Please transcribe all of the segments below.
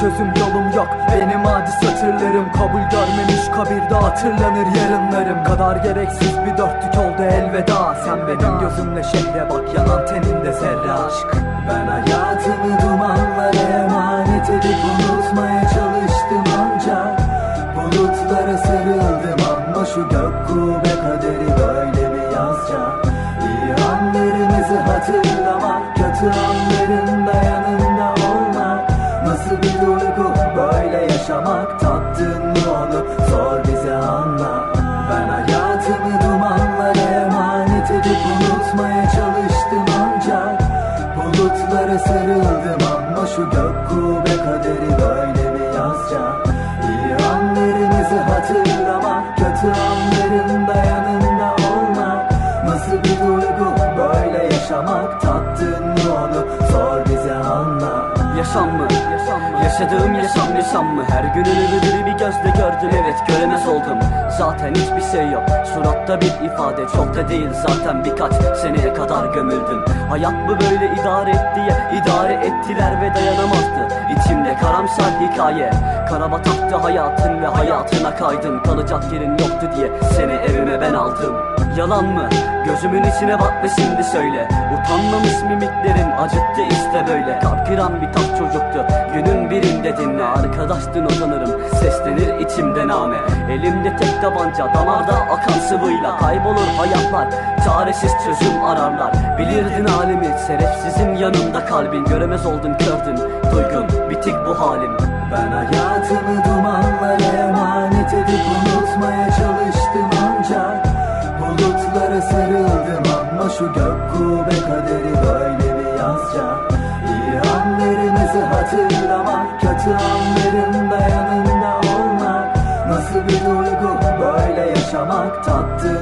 çözüm yolum yok. Benim adi satırlarım kabul görmemiş kabirde hatırlanır yarınlarım. Kadar gereksiz bir dörtlük oldu elveda. Sen benim gözümle şehre bak yanan teninde zerre aşk. Ben hayatımı dumanlara emanet edip unutmaya çalıştım ancak Bulutlara sarıldım. Ama şu gök kubbe hatırlamak Yaşadığım yaşam yaşam mı? Her gün ölümü bir gözle gördüm. Evet göremez oldum Zaten hiçbir şey yok. Suratta bir ifade çok da değil. Zaten birkaç seneye kadar gömüldüm. Hayat mı böyle idare et diye idare ettiler ve dayanamazdı. İçimde karamsar hikaye. Karabataktı hayatın ve hayatına kaydım. Kalacak yerin yoktu diye seni evime ben aldım Yalan mı? Gözümün içine bak ve şimdi söyle. Utanmamış mimiklerin acıttı işte böyle. Kalp kıran bir tas çocuktu. Günün birinde dinle. Arkadaştın utanırım. Seslenir içimde name. Elimde tek tabanca Damarda akan sıvıyla. Kaybolur hayatlar. Çaresiz çözüm ararlar. Bilirdin halimi Şerefsizin yanımda kalbin. Göremez oldun kördün. Duygun bitik bu halim. Ben hayatımı dumanlara emanet edip unutmaya çalıştım ancak Bulutlara sarıldım ama şu gök kubbe kaderi böyle mi yazacak İyi anlarımızı hatırlamak Kötü anlarında yanında olmak? Nasıl bir duygu böyle yaşamak Tattın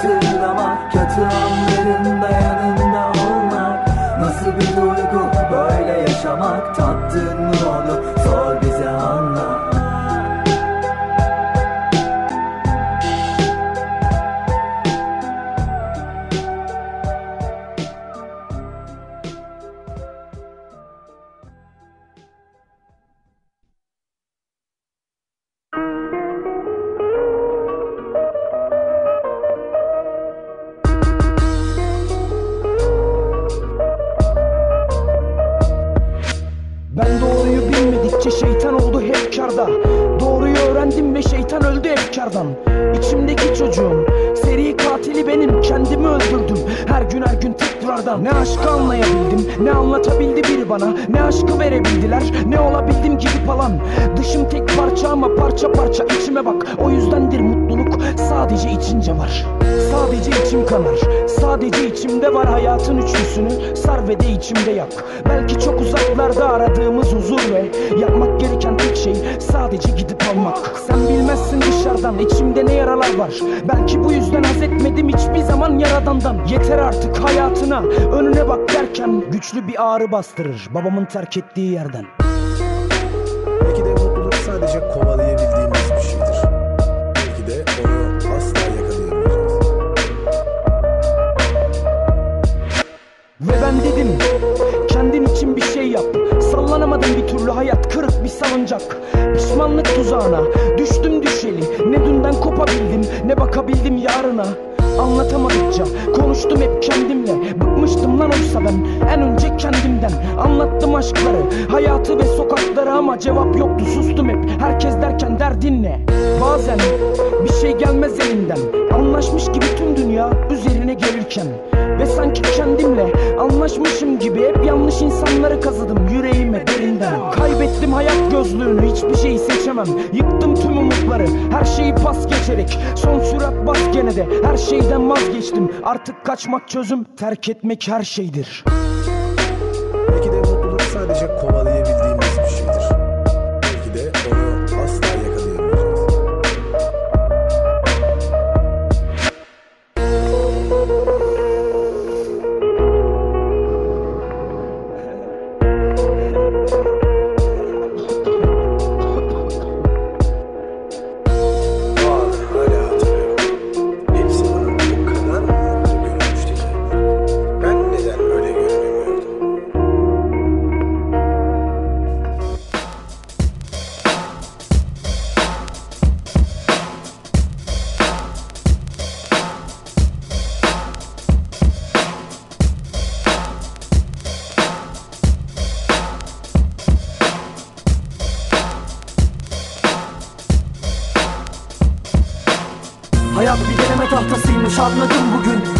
hatırlamak Kötü anlarında yanında olmak. Nasıl bir duygu böyle yaşamak? Tattın karda Doğruyu öğrendim ve şeytan öldü hep kardan İçimdeki çocuğum Seri katili benim kendimi öldürdüm. Her gün her gün tekrardan Ne aşkı anlayabildim ne anlatabildi biri bana. Ne aşkı verebildiler ne olabildim gidip alan. Dışım tek parça ama parça parça içime bak. O yüzdendir mutluluk sadece içince var. Sadece içim kanar. Sadece içimde var hayatın üçlüsünü. Sar ve de içimde yak. Belki çok uzaklarda aradığımız huzur ve Yapmak gereken tek şey sadece gidip almak. Sen bilmezsin dışarıdan içimde ne yaralar var. Belki bu yüzden haz etmedim hiçbir zaman yaradandan. Yeter artık hayatına. Önüne bak derken Güçlü bir ağrı bastırır babamın terk ettiği yerden ben dedim kendin için bir şey yap. Sallanamadım bir türlü hayat kırık bir salıncak. Pişmanlık tuzağına düştüm düşeli. Ne dünden kopabildim ne bakabildim yarına. Anlatamadıkça konuştum hep kendimle. Bıkmıştım lan oysa ben en önce kendimden. Anlattım aşkları hayatı ve sokakları Ama cevap yoktu. Sustum hep herkes derken derdin ne? Bazen bir şey gelmez elinden Anlaşmış gibi tüm dünya üzerine gelirken ve sanki kendimle anlaşmışım gibi Hep yanlış insanları kazıdım yüreğime derinden. Kaybettim hayat gözlüğünü hiçbir şeyi seçemem. Yıktım tüm umutları her şeyi pas geçerek. Son sürat bas gene de her şeyden vazgeçtim. Artık kaçmak çözüm terk etmek her şeydir. Belki de mutluluk sadece kovalayabildiğimiz anladım bugün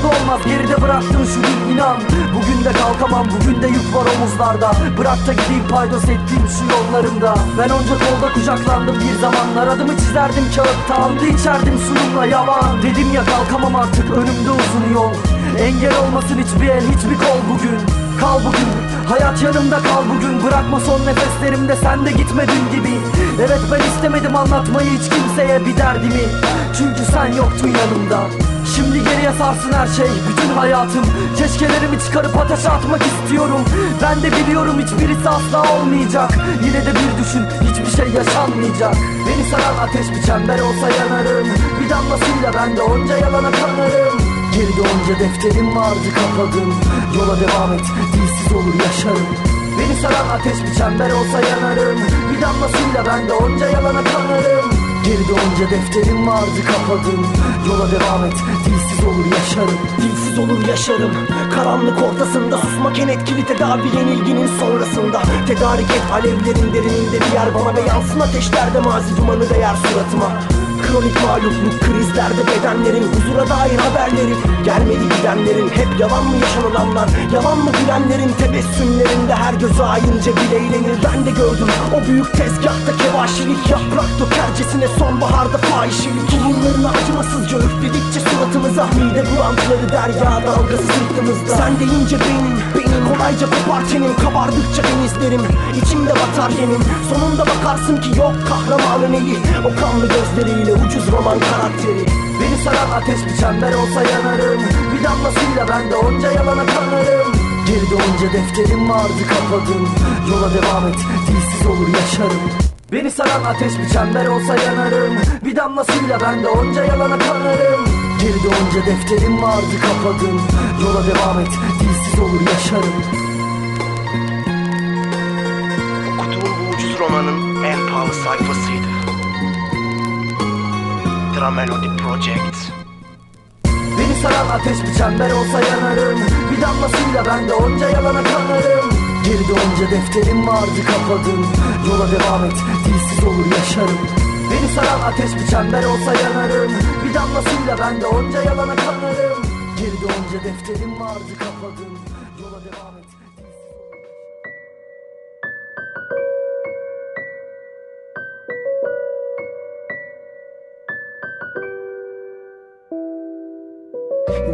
Umurunda olmaz geride bıraktım şu gün inan. Bugün de kalkamam bugün de yük var omuzlarda. Bırak da gideyim paydos ettiğim şu yollarımda Ben onca kolda kucaklandım bir zamanlar Adımı çizerdim kağıtta. Aldı içerdim sunumla yalan. Dedim ya kalkamam artık önümde uzun yol. Engel olmasın hiçbir el hiçbir kol bugün. Kal bugün Hayat yanımda kal bugün. Bırakma son nefeslerimde sen de gitmedin gibi. Evet ben istemedim anlatmayı hiç kimseye bir derdimi. Çünkü sen yoktun yanımda Şimdi geriye sarsın her şey bütün hayatım. Keşkelerimi çıkarıp ateşe atmak istiyorum. Ben de biliyorum hiçbirisi asla olmayacak. Yine de bir düşün hiçbir şey yaşanmayacak. Beni saran ateş bir çember olsa yanarım. Bir damlasıyla ben de onca yalana kanarım. Geride onca defterim vardı kapadım. Yola devam et dilsiz olur yaşarım. Beni saran ateş bir çember olsa yanarım. Bir damlasıyla ben de onca yalana kanarım Geride onca defterim vardı kapadım. Yola devam et dilsiz olur yaşarım. Dilsiz olur yaşarım. Karanlık ortasında susmak en etkili tedavi yenilginin sonrasında. Tedarik et alevlerin derininde bir yer bana Ve yansın ateşlerde mazi dumanı değer suratıma. Kronik mağlupluk krizlerde bedenlerin Huzura dair haberleri. Gelmedi gidenlerin Hep yalan mı yaşanılanlar? Yalan mı gülenlerin Tebessümlerinde her göz ayınca bile eğlenir? Ben de gördüm o büyük tezgahta kevaşilik Yaprak dökercesine sonbaharda fahişelik. Tohumlarını acımasızca üfledikçe suratımıza Mide bulantıları derya dalgası sırtımızda. Sen deyince benim, benim Kolayca kopar tenim kabardıkça denizlerim İçimde batar yemin. Sonunda bakarsın ki yok kahramanın eli O kanlı gözleriyle ucuz roman karakteri. Beni saran ateş bir çember olsa yanarım. Bir damlasıyla ben de onca yalana kanarım. Geride onca defterim vardı kapadım. Yola devam et dilsiz olur yaşarım Beni saran ateş bir çember olsa yanarım. Bir damlasıyla ben de onca yalana kanarım Geride onca defterim vardı kapadım Yola devam et dilsiz olur yaşarım. Okuduğum bu ucuz romanın en pahalı sayfasıydı. Dramelody Project. Beni saran ateş bir çember olsa yanarım. Bir damlasıyla ben de onca yalana kanarım Geride onca defterim vardı kapadım. Yola devam et dilsiz olur yaşarım. Beni saran ateş bir çember olsa yanarım. Bir damlasıyla ben de onca yalana kanarım. Geride onca defterim vardı kapadım. Yola devam et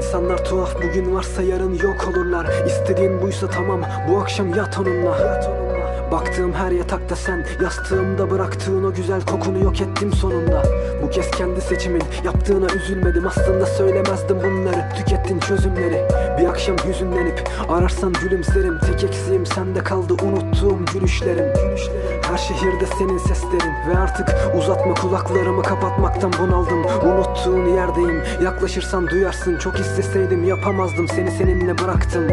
İnsanlar tuhaf bugün varsa yarın yok olurlar. İstediğin buysa tamam bu akşam yat onunla. Yat onunla. Baktığım her yatakta sen Yastığımda bıraktığın o güzel kokunu yok ettim sonunda Bu kez kendi seçimin. Yaptığına üzülmedim. Aslında söylemezdim bunları. Tükettin çözümleri. Bir akşam hüzünlenip Ararsan gülümserim. Tek eksiğim sende kaldı unuttuğum gülüşlerim. Her şehirde senin seslerin. Ve artık uzatma kulaklarımı kapatmaktan bunaldım. Unuttuğun yerdeyim. Yaklaşırsan duyarsın. Çok isteseydim yapamazdım. Seni seninle bıraktım.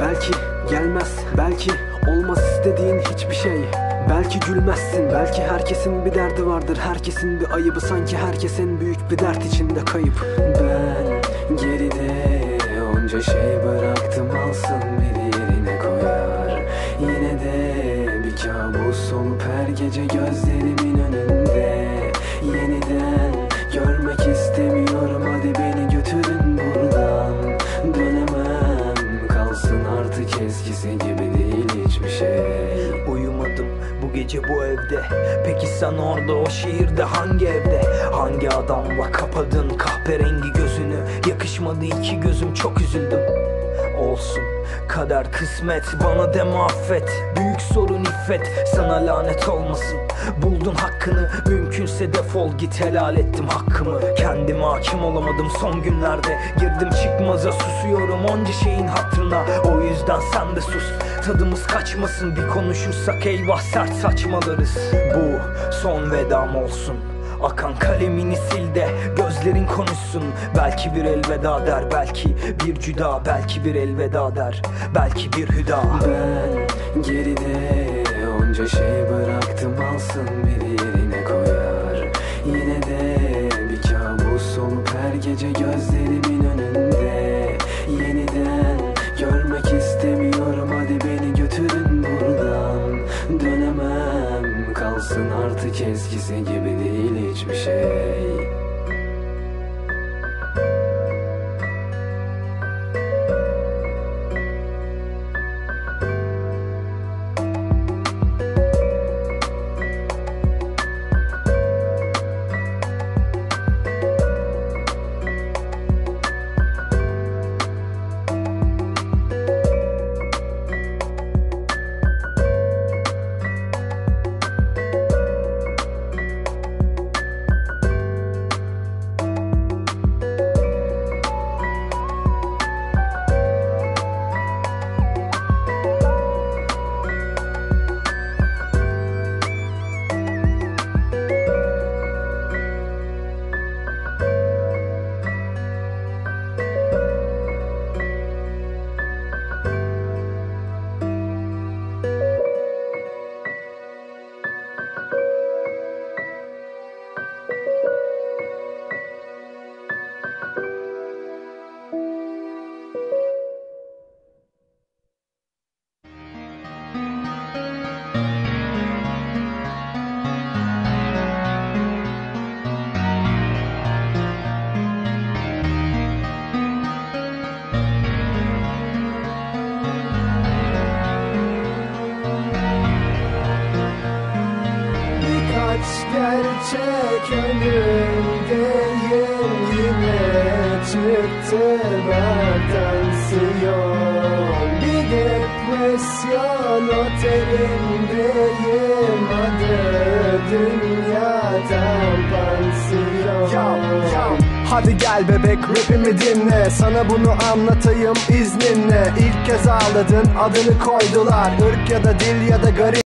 Belki gelmez. Belki olmaz istediğin hiçbir şey Belki gülmezsin Belki herkesin bir derdi vardır. Herkesin bir ayıbı Sanki herkes en büyük bir dert içinde kayıp. Ben geride onca şey bıraktım Alsın bir yerine koyar. Yine de bir kabus olup her gece gözlerimin önünde. Yeniden gece bu evde? Peki sen orada o şehirde hangi evde? Hangi adamla kapadın kahverengi gözünü? Yakışmadı iki gözüm çok üzüldüm. Olsun kader kısmet bana deme affet. Büyük sorun iffet sana lanet olmasın. Buldun hakkını mümkünse defol git helal ettim hakkımı. Kendime hakim olamadım son günlerde. Girdim çıkmaza susuyorum onca şeyin hatırına. O yüzden sen de sus Tadımız kaçmasın. Bir konuşursak eyvah sert saçmalarız. Bu son vedam olsun. Akan kalemini sil de gözlerin konuşsun. Belki bir elveda der belki bir cüda Belki bir elveda der belki bir hüda. Ben geride onca şey bıraktım alsın bir eskisi gibi değil hiçbir şey çıktı mertansiyon Bir depresyon otelindeyim. Adı dünyadan pansiyon Hadi gel bebek rapimi dinle. Sana bunu anlatayım izninle. İlk kez ağladın adını koydular. Irk ya da dil ya da garip